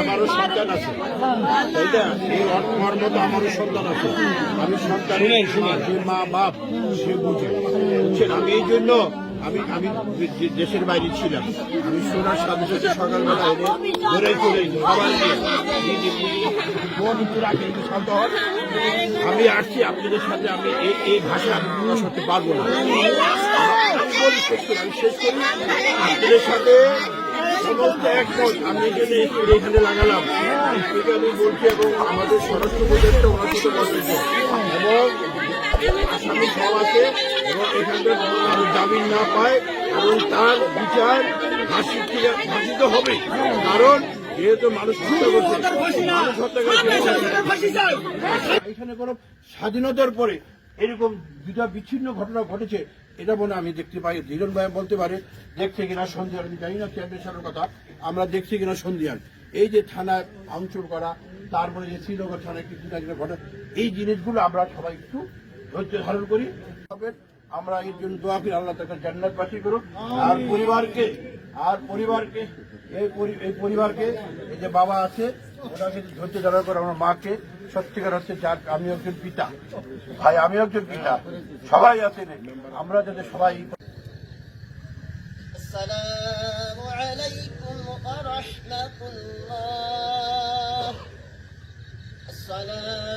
আমারও সন্তান আছে। এই আমার মতো আমারও সন্তান আছে আমি সন্তান মা, বাপ, সে বুঝে। আমি এই জন্য আমি আমি দেশের বাইরে ছিলাম, আমি সোনার সাথে সাথে সকালবেলা আমি আসছি আপনাদের সাথে, আমি এই এই ভাষা আমি প্রকাশ করতে পারব না আপনাদের সাথে আমি এখানে লাগালাম। আমি বলছি, এবং আমাদের স্বরাষ্ট্র সাথে এবং আছে জামিন না পায় এবং তার বিচার ফাঁসির থেকে ফাঁসি তো হবে কারণ যেহেতু মানুষ হত্যা করছে, মানুষ হত্যা করছে এখানে কোনো স্বাধীনতার পরে এরকম দুটা বিচ্ছিন্ন ঘটনা ঘটেছে, এটা মনে আমি দেখতে পাই। ধীরন ভাই বলতে পারে, দেখছে কিনা সন্ধিয়ান আমি জানি না চেয়ারম্যান সাহেবের কথা। আমরা দেখছি কিনা সন্ধিয়ান এই যে থানায় ভাঙচুর করা, তারপরে যে শ্রীনগর থানায় কিছু না ঘটনা, এই জিনিসগুলো আমরা সবাই একটু ধৈর্য ধারণ করি তবে আমরা এর জন্য দোয়া করি আল্লাহ তাকে জান্নাত বাসী করুক আর পরিবারকে আর পরিবারকে এই পরি- এই পরিবারকে এই যে বাবা আছে ওনাকে ধৈর্য ধারণ করে আমার মাকে সত্যিকার হচ্ছে যার আমি একজন পিতা ভাই আমি একজন পিতা সবাই আছেন আমরা যাতে সবাই السلام عليكم ورحمة الله السلام